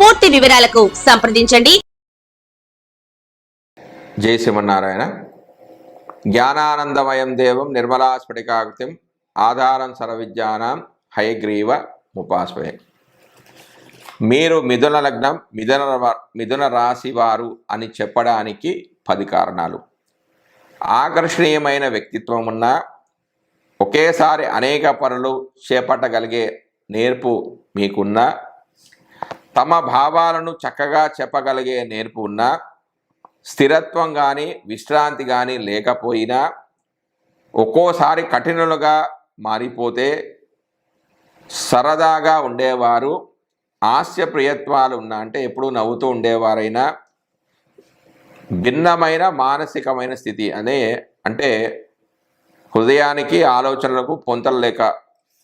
పూర్తి వివరాలకు సంప్రదించండి. జై శ్రీమన్నారాయణ. జ్ఞానానందమయం దేవం నిర్మలా స్ఫటికాకృతిం ఆధారం సర్వవిద్యానాం హయగ్రీవ ముపాస్మయ మీరు మిథున లగ్నం మిథున వ- మిథున రాశి వారు అని చెప్పడానికి పది కారణాలు. ఆకర్షణీయమైన వ్యక్తిత్వం ఉన్న ఒకేసారి అనేక పనులు చేపట్టగలిగే నేర్పు మీకున్న తమ భావాలను చక్కగా చెప్పగలిగే నేర్పు ఉన్నా స్థిరత్వం కానీ విశ్రాంతి కానీ లేకపోయినా ఒక్కోసారి కఠినలుగా మారిపోతే సరదాగా ఉండేవారు హాస్య ప్రియత్వాలు ఉన్న అంటే ఎప్పుడూ నవ్వుతూ ఉండేవారైనా భిన్నమైన మానసికమైన స్థితి అనే అంటే హృదయానికి ఆలోచనలకు పొంతలు లేక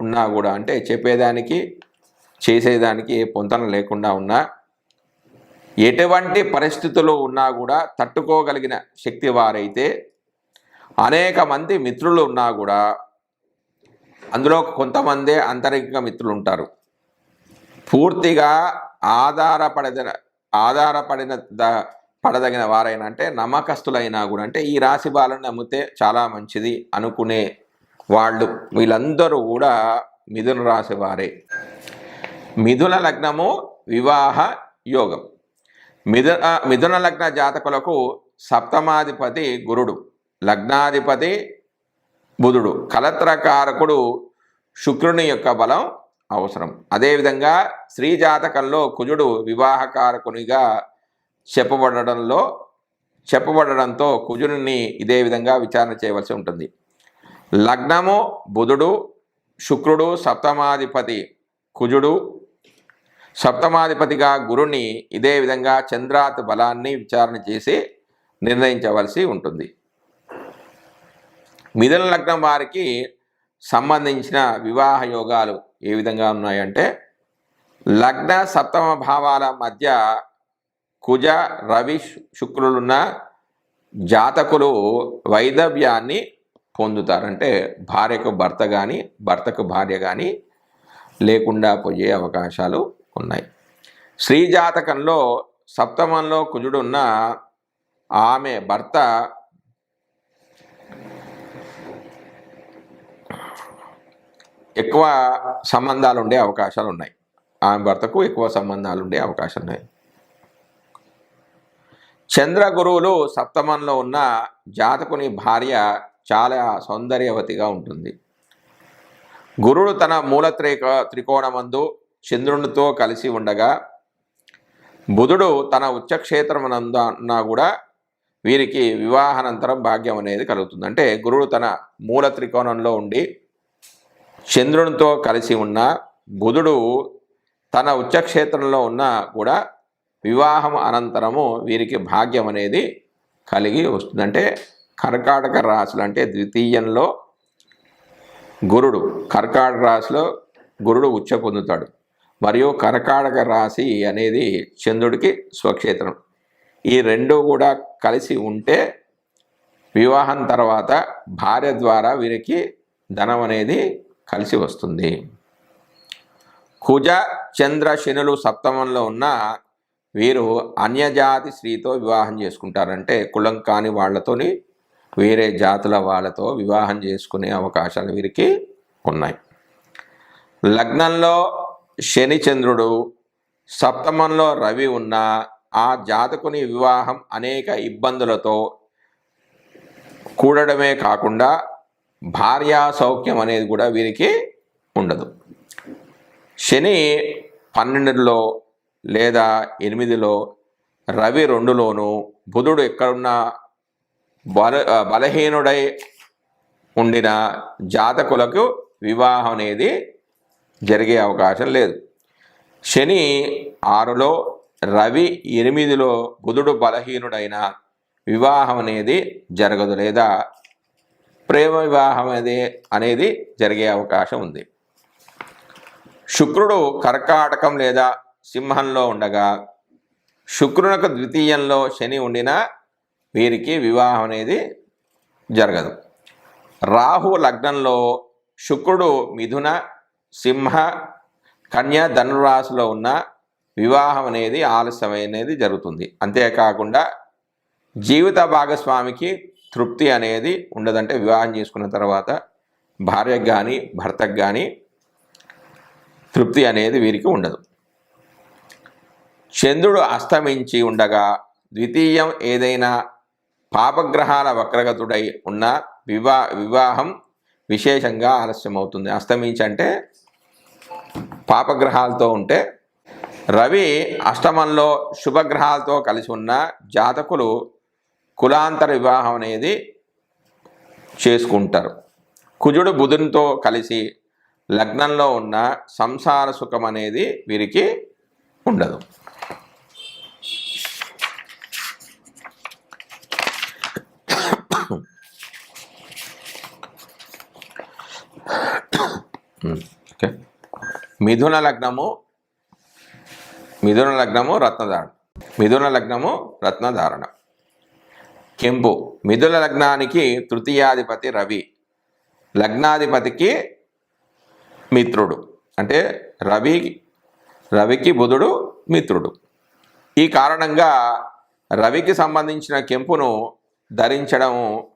ఉన్నా కూడా అంటే చెప్పేదానికి చేసేదానికి ఏ పొంతన లేకుండా ఉన్నా ఎటువంటి పరిస్థితులు ఉన్నా కూడా తట్టుకోగలిగిన శక్తి వారైతే అనేక మంది మిత్రులు ఉన్నా కూడా అందులో కొంతమందే అంతరిక మిత్రులు ఉంటారు పూర్తిగా ఆధారపడదన ఆధారపడిన ద- పడదగిన వారైనా అంటే నమ్మకస్తులైనా కూడా అంటే ఈ రాశి బాలను నమ్మితే చాలా మంచిది అనుకునే వాళ్ళు వీళ్ళందరూ కూడా మిథున రాశి వారే. మిథున లగ్నము వివాహ యోగం. మిథున మిథున లగ్న జాతకులకు సప్తమాధిపతి గురుడు లగ్నాధిపతి బుధుడు కలత్రకారకుడు శుక్రుని యొక్క బలం అవసరం. అదేవిధంగా స్త్రీ జాతకంలో కుజుడు వివాహకారకునిగా చెప్పబడడంలో చెప్పబడడంతో కుజుడిని ఇదే విధంగా విచారణ చేయవలసి ఉంటుంది. లగ్నము బుధుడు శుక్రుడు సప్తమాధిపతి కుజుడు సప్తమాధిపతిగా గురుని ఇదే విధంగా చంద్రాత్ బలాన్ని విచారణ చేసి నిర్ణయించవలసి ఉంటుంది. మిథున లగ్నం వారికి సంబంధించిన వివాహ యోగాలు ఏ విధంగా ఉన్నాయంటే లగ్న సప్తమ భావాల మధ్య కుజ రవి శుక్రులున్న జాతకులు వైదవ్యాన్ని పొందుతారంటే భార్యకు భర్త కానీ భర్తకు భార్య కానీ లేకుండా పోయే అవకాశాలు ఉన్నాయి. స్త్రీ జాతకంలో సప్తమంలో కుజుడున్న ఆమె భర్త ఎక్కువ సంబంధాలు ఉండే అవకాశాలు ఉన్నాయి ఆమె భర్తకు ఎక్కువ సంబంధాలు ఉండే అవకాశాలు ఉన్నాయి చంద్ర గురువులు సప్తమంలో ఉన్న జాతకుని భార్య చాలా సౌందర్యవతిగా ఉంటుంది. గురుడు తన మూల త్రిక త్రికోణమందు చంద్రునితో కలిసి ఉండగా బుధుడు తన ఉచ్చక్షేత్రమునందున్నా కూడా వీరికి వివాహానంతరం భాగ్యం అనేది కలుగుతుంది. అంటే గురుడు తన మూల త్రికోణంలో ఉండి చంద్రునితో కలిసి ఉన్న బుధుడు తన ఉచ్చక్షేత్రంలో ఉన్నా కూడా వివాహం అనంతరము వీరికి భాగ్యం అనేది కలిగి వస్తుంది. అంటే కర్కాటక రాశులు అంటే ద్వితీయంలో గురుడు కర్కాటక రాశిలో గురుడు ఉచ్చ పొందుతాడు. మరియు కర్కాటక రాశి అనేది చంద్రుడికి స్వక్షేత్రం. ఈ రెండు కూడా కలిసి ఉంటే వివాహం తర్వాత భార్య ద్వారా వీరికి ధనం అనేది కలిసి వస్తుంది. కుజ చంద్ర శనులు సప్తమంలో ఉన్న వీరు అన్యజాతి స్త్రీతో వివాహం చేసుకుంటారంటే కులం కాని వాళ్ళతోని వేరే జాతుల వాళ్ళతో వివాహం చేసుకునే అవకాశాలు వీరికి ఉన్నాయి. లగ్నంలో శని చంద్రుడు సప్తమంలో రవి ఉన్న ఆ జాతకుని వివాహం అనేక ఇబ్బందులతో కూడడమే కాకుండా భార్యా సౌఖ్యం అనేది కూడా వీరికి ఉండదు. శని పన్నెండులో లేదా ఎనిమిదిలో రవి రెండులోను బుధుడు ఎక్కడున్నా బల బలహీనుడై ఉండిన జాతకులకు వివాహం అనేది జరిగే అవకాశం లేదు. శని ఆరులో రవి ఎనిమిదిలో బుధుడు బలహీనుడైన వివాహం అనేది జరగదు లేదా ప్రేమ వివాహం అనేది అనేది జరిగే అవకాశం ఉంది. శుక్రుడు కర్కాటకం లేదా సింహంలో ఉండగా శుక్రునకు ద్వితీయంలో శని ఉండినా వీరికి వివాహం అనేది జరగదు. రాహు లగ్నంలో శుక్రుడు మిథున సింహ కన్య ధనురాశిలో ఉన్న వివాహం అనేది ఆలస్యమైనది జరుగుతుంది. అంతేకాకుండా జీవిత భాగస్వామికి తృప్తి అనేది ఉండదంటే వివాహం చేసుకున్న తర్వాత భార్యకు కానీ భర్తకు కానీ తృప్తి అనేది వీరికి ఉండదు. చంద్రుడు అస్తమించి ఉండగా ద్వితీయం ఏదైనా పాపగ్రహాల వక్రగతుడై ఉన్న వివా వివాహం విశేషంగా ఆలస్యం అవుతుంది అస్తమించి అంటే పాపగ్రహాలతో ఉంటే రవి అష్టమంలో శుభగ్రహాలతో కలిసి ఉన్న జాతకులు కులాంతర వివాహం అనేది చేసుకుంటారు. కుజుడు బుధునితో కలిసి లగ్నంలో ఉన్న సంసార సుఖం అనేది వీరికి ఉండదు. ఓకే. మిథున లగ్నము మిథున లగ్నము రత్నధారణ. మిథున లగ్నము రత్నధారణ. కెంపు. మిథున లగ్నానికి తృతీయాధిపతి రవి. లగ్నాధిపతికి మిత్రుడు. అంటే రవి రవికి బుధుడు మిత్రుడు. ఈ కారణంగా రవికి సంబంధించిన కెంపును ధరించడం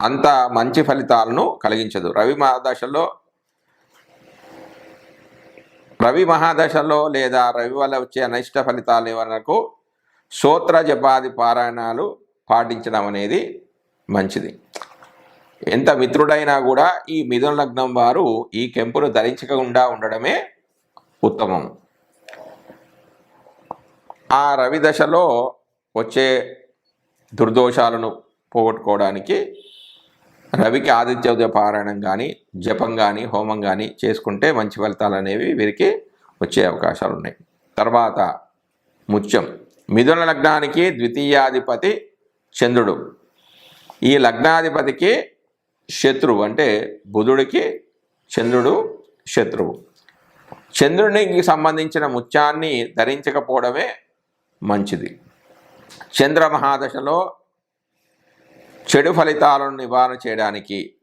అంత మంచి ఫలితాలను కలిగించదు. రవి మహాదశలో రవి మహాదశలో లేదా రవి వల్ల వచ్చే అనిష్ట ఫలితాల నివారణకు సూత్ర జపాది పారాయణాలు పాటించడం అనేది మంచిది. ఎంత మిత్రుడైనా కూడా ఈ మిథున లగ్నం వారు ఈ కెంపును ధరించకుండా ఉండడమే ఉత్తమం. ఆ రవి దశలో వచ్చే దుర్దోషాలను పోగొట్టుకోవడానికి రవికి ఆదిత్య ఉదయ పారాయణం కానీ జపం కానీ హోమం కానీ చేసుకుంటే మంచి ఫలితాలు అనేవి వీరికి వచ్చే అవకాశాలు ఉన్నాయి. తర్వాత ముత్యం. మిథున లగ్నానికి ద్వితీయాధిపతి చంద్రుడు. ఈ లగ్నాధిపతికి శత్రువు అంటే బుధుడికి చంద్రుడు శత్రువు. చంద్రునికి సంబంధించిన ముత్యాన్ని ధరించకపోవడమే మంచిది. చంద్ర మహాదశలో చెడు ఫలితాలను నివారణ చేయడానికి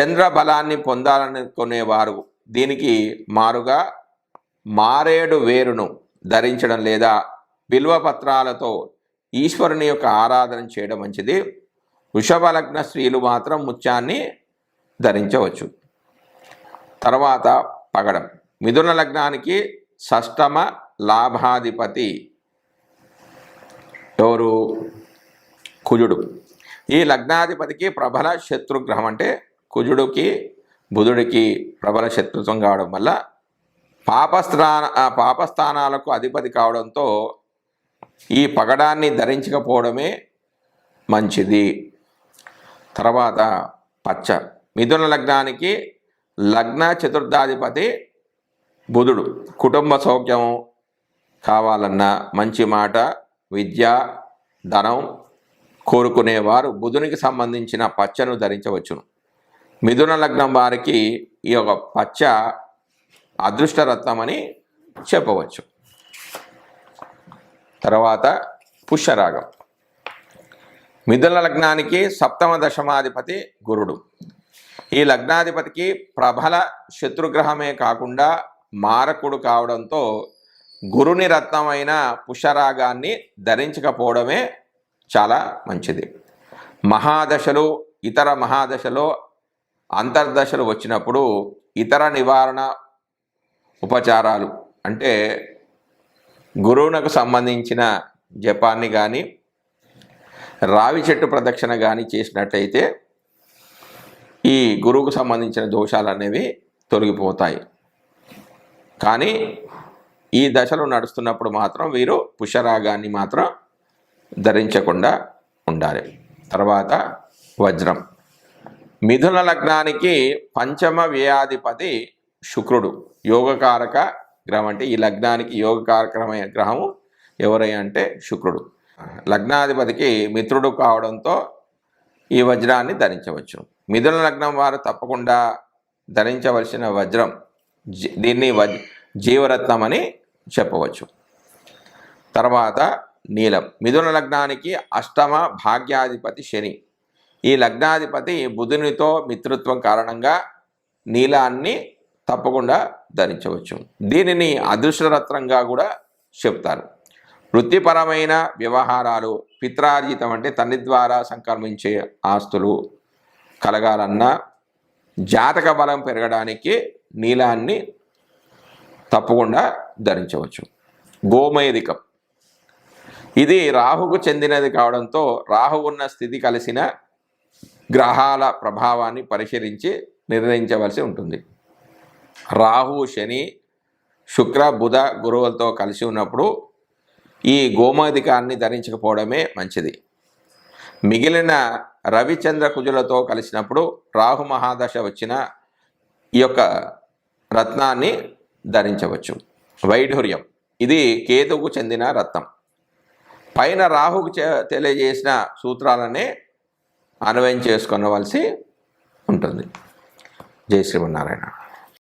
చంద్ర బలాన్ని పొందాలనుకునేవారు దీనికి మారుగా మారేడు వేరును ధరించడం లేదా బిల్వ పత్రాలతో ఈశ్వరుని యొక్క ఆరాధన చేయడం మంచిది. వృషభలగ్న స్త్రీలు మాత్రం ముత్యాన్ని ధరించవచ్చు. తర్వాత పగడం. మిథున లగ్నానికి షష్టమ లాభాధిపతి ఎవరు? కుజుడు. ఈ లగ్నాధిపతికి ప్రబల శత్రుగ్రహం అంటే కుజుడికి బుధుడికి ప్రబల శత్రుత్వం కావడం వల్ల పాపస్థాన పాపస్థానాలకు అధిపతి కావడంతో ఈ పగడాన్ని ధరించకపోవడమే మంచిది. తర్వాత పచ్చ మిథున లగ్నానికి లగ్న చతుర్థాధిపతి బుధుడు. కుటుంబ సౌఖ్యం కావాలన్నా మంచి మాట విద్య ధనం కోరుకునేవారు బుధునికి సంబంధించిన పచ్చను ధరించవచ్చును. మిథున లగ్నం వారికి ఈ యొక్క పచ్చ అదృష్టరత్నం అని చెప్పవచ్చు. తర్వాత పుష్యరాగం. మిథున లగ్నానికి సప్తమ దశమాధిపతి గురుడు. ఈ లగ్నాధిపతికి ప్రబల శత్రుగ్రహమే కాకుండా మారకుడు కావడంతో గురుని రత్నమైన పుష్యరాగాన్ని ధరించకపోవడమే చాలా మంచిది. మహాదశలు ఇతర మహాదశలో అంతర్దశలు వచ్చినప్పుడు ఇతర నివారణ ఉపచారాలు అంటే గురువునకు సంబంధించిన జపాన్ని కానీ రావి చెట్టు ప్రదక్షిణ కానీ చేసినట్లయితే ఈ గురువుకు సంబంధించిన దోషాలు అనేవి తొలగిపోతాయి. కానీ ఈ దశలో నడుస్తున్నప్పుడు మాత్రం వీరు పుష్యరాగాన్ని మాత్రం ధరించకుండా ఉండాలి. తర్వాత వజ్రం. మిథున లగ్నానికి పంచమ వ్యయాధిపతి శుక్రుడు. యోగకారక గ్రహం అంటే ఈ లగ్నానికి యోగకారకమైన గ్రహము ఎవరై అంటే శుక్రుడు. లగ్నాధిపతికి మిత్రుడు కావడంతో ఈ వజ్రాన్ని ధరించవచ్చు. మిథున లగ్నం వారు తప్పకుండా ధరించవలసిన వజ్రం జీ- దీన్ని వజ్ జీవరత్నం అని చెప్పవచ్చు. తర్వాత నీలం. మిథున లగ్నానికి అష్టమ భాగ్యాధిపతి శని. ఈ లగ్నాధిపతి బుధునితో మిత్రత్వం కారణంగా నీలాన్ని తప్పకుండా ధరించవచ్చు. దీనిని అదృష్టరత్నంగా కూడా చెప్తారు. వృత్తిపరమైన వ్యవహారాలు పిత్రార్జితం అంటే తండ్రి ద్వారా సంక్రమించే ఆస్తులు కలగాలన్నా జాతక బలం పెరగడానికి నీలాన్ని తప్పకుండా ధరించవచ్చు. గోమేదికం ఇది రాహుకు చెందినది కావడంతో రాహు ఉన్న స్థితి కలిసిన గ్రహాల ప్రభావాన్ని పరిశీలించి నిర్ణయించవలసి ఉంటుంది. రాహు శని శుక్ర బుధ గురువులతో కలిసి ఉన్నప్పుడు ఈ గోమాధికాన్ని ధరించకపోవడమే మంచిది. మిగిలిన రవిచంద్ర కుజులతో కలిసినప్పుడు రాహు మహాదశ వచ్చిన ఈ యొక్క రత్నాన్ని ధరించవచ్చు. వైఢూర్యం. ఇది కేతువుకు చెందిన రత్నం. పైన రాహుకు తెలియజేసిన సూత్రాలనే అన్వయం చేసుకొనవలసి ఉంటుంది. జై శ్రీమన్నారాయణ.